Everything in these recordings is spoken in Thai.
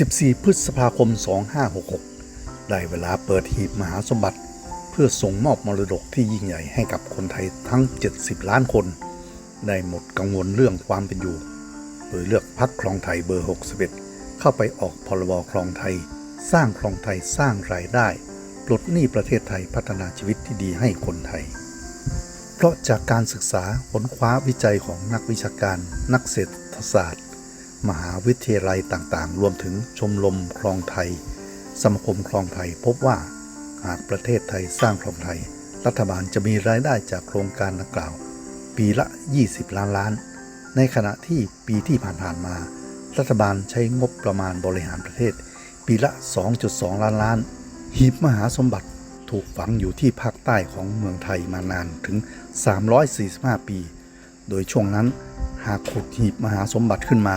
14 พฤษภาคม 2566 ได้เวลาเปิดหีบมหาสมบัติ เพื่อส่งมอบมรดกที่ยิ่งใหญ่ให้กับคนไทยทั้ง 70 ล้านคน ได้หมดกังวลเรื่องความเป็นอยู่ โดยเลือกพักคลองไทยเบอร์ 61 เข้าไปออกพรบคลองไทย สร้างคลองไทยสร้างรายได้ ปลดหนี้ประเทศไทยพัฒนาชีวิตที่ดีให้คนไทย เพราะจากการศึกษาค้นคว้าวิจัยของนักวิชาการ นักเศรษฐศาสตร์ มหาวิทยาลัยต่างๆ รวมถึงชมรมคลองไทย สมาคมคลองไทย พบว่าหากประเทศไทยสร้างคลองไทย รัฐบาลจะมีรายได้จากโครงการดังกล่าว ปีละ 20 ล้านล้าน ในขณะที่ปีที่ผ่านๆมา รัฐบาลใช้งบประมาณบริหารประเทศ ปีละ 2.2 ล้านล้าน หีบมหาสมบัติถูกฝังอยู่ที่ภาคใต้ของเมืองไทยมานานถึง 345 ปี โดยช่วงนั้นหากขุดหีบมหาสมบัติขึ้นมา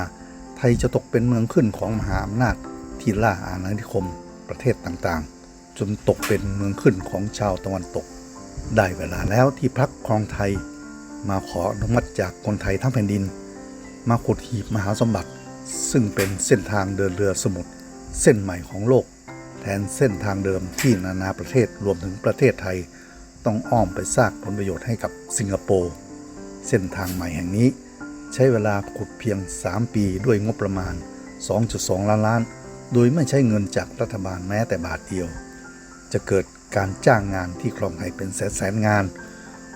ยจะตกเป็นเมืองขึ้นของมหาอำนาจที่ล่าอาณานิคมประเทศต่างๆ จนตกเป็นเมืองขึ้นของชาวตะวันตก ได้เวลาแล้วที่พักคลองไทย มาขออนุมัติจากคนไทยทั้งแผ่นดิน มาขุดหีบมหาสมบัติ ซึ่งเป็นเส้นทางเดินเรือสมุทรเส้นใหม่ของโลก แทนเส้นทางเดิมที่นานาประเทศรวมถึงประเทศไทย ต้องอ้อมไปสร้างผลประโยชน์ให้กับสิงคโปร์เส้นทางใหม่แห่งนี้ ใช้เวลาขุดเพียง 3 ปีด้วยงบประมาณ 2.2 ล้านล้าน โดยไม่ใช้เงินจากรัฐบาลแม้แต่บาทเดียว จะเกิดการจ้างงานที่คลองไทยเป็นแสนแสนงาน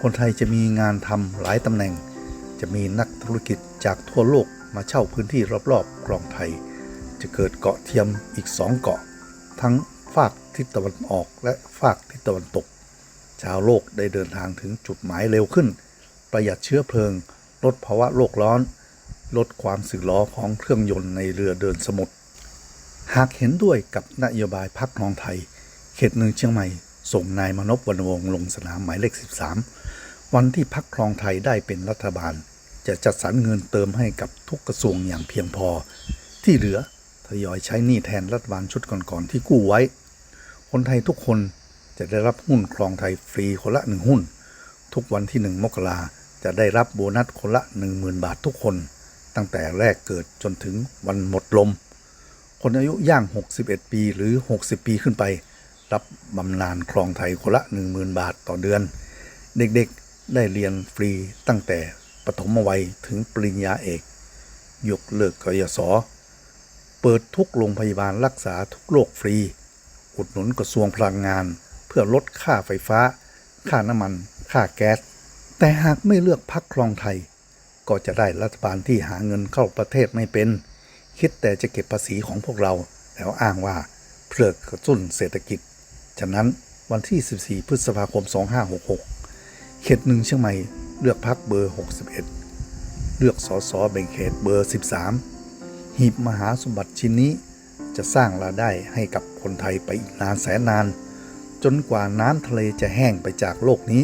คนไทยจะมีงานทำหลายตำแหน่ง จะมีนักธุรกิจจากทั่วโลกมาเช่าพื้นที่รอบๆคลองไทย จะเกิดเกาะเทียมอีกสองเกาะ ทั้งฝากทิศตะวันออกและฝากทิศตะวันตก ชาวโลกได้เดินทางถึงจุดหมายเร็วขึ้น ประหยัดเชื้อเพลิง ลดภาวะโลกร้อน ลดความสึกหรอของเครื่องยนต์ในเรือเดินสมุทรหากเห็นด้วยกับนโยบายพักคลองไทย เขตหนึ่งเชียงใหม่ ส่งนายมนพวรรณวงศ์ลงสนามหมายเลข 13 วันที่พักคลองไทยได้เป็นรัฐบาล จะจัดสรรเงินเติมให้กับทุกกระทรวงอย่างเพียงพอ ที่เหลือทยอยใช้หนี้แทนรัฐบาลชุดก่อนๆที่กู้ไว้ คนไทยทุกคนจะได้รับหุ้นคลองไทยฟรีคนละหนึ่งหุ้น ทุกวันที่หนึ่งมกรา จะได้รับโบนัสคนละ 10,000 บาททุกคน ตั้งแต่แรกเกิดจนถึงวันหมดลม คนอายุย่าง 61 ปีหรือ 60 ปีขึ้นไป รับบำนาญคลองไทยคนละ 10,000 บาทต่อเดือน เด็กๆได้เรียนฟรีตั้งแต่ปฐมวัยถึงปริญญาเอกยกเลิกกยศเปิดทุกโรงพยาบาลรักษาทุกโรคฟรี อุดหนุนกระทรวงพลังงาน เพื่อลดค่าไฟฟ้า ค่าน้ำมัน ค่าแก๊ส แต่หากไม่เลือกพักคลองไทย ก็จะได้รัฐบาลที่หาเงินเข้าประเทศไม่เป็น คิดแต่จะเก็บภาษีของพวกเรา แล้วอ้างว่าเพื่อกระตุ้นเศรษฐกิจ ฉะนั้นวันที่ 14 พฤษภาคม 2566 เขตหนึ่งเชียงใหม่เลือกพักเบอร์ 61 เลือกสอสอแบ่งเขตเบอร์ 13 หีบมหาสมบัติชิ้นนี้จะสร้างรายได้ให้กับคนไทยไปอีกนานแสนนาน จนกว่าน้ำทะเลจะแห้งไปจากโลกนี้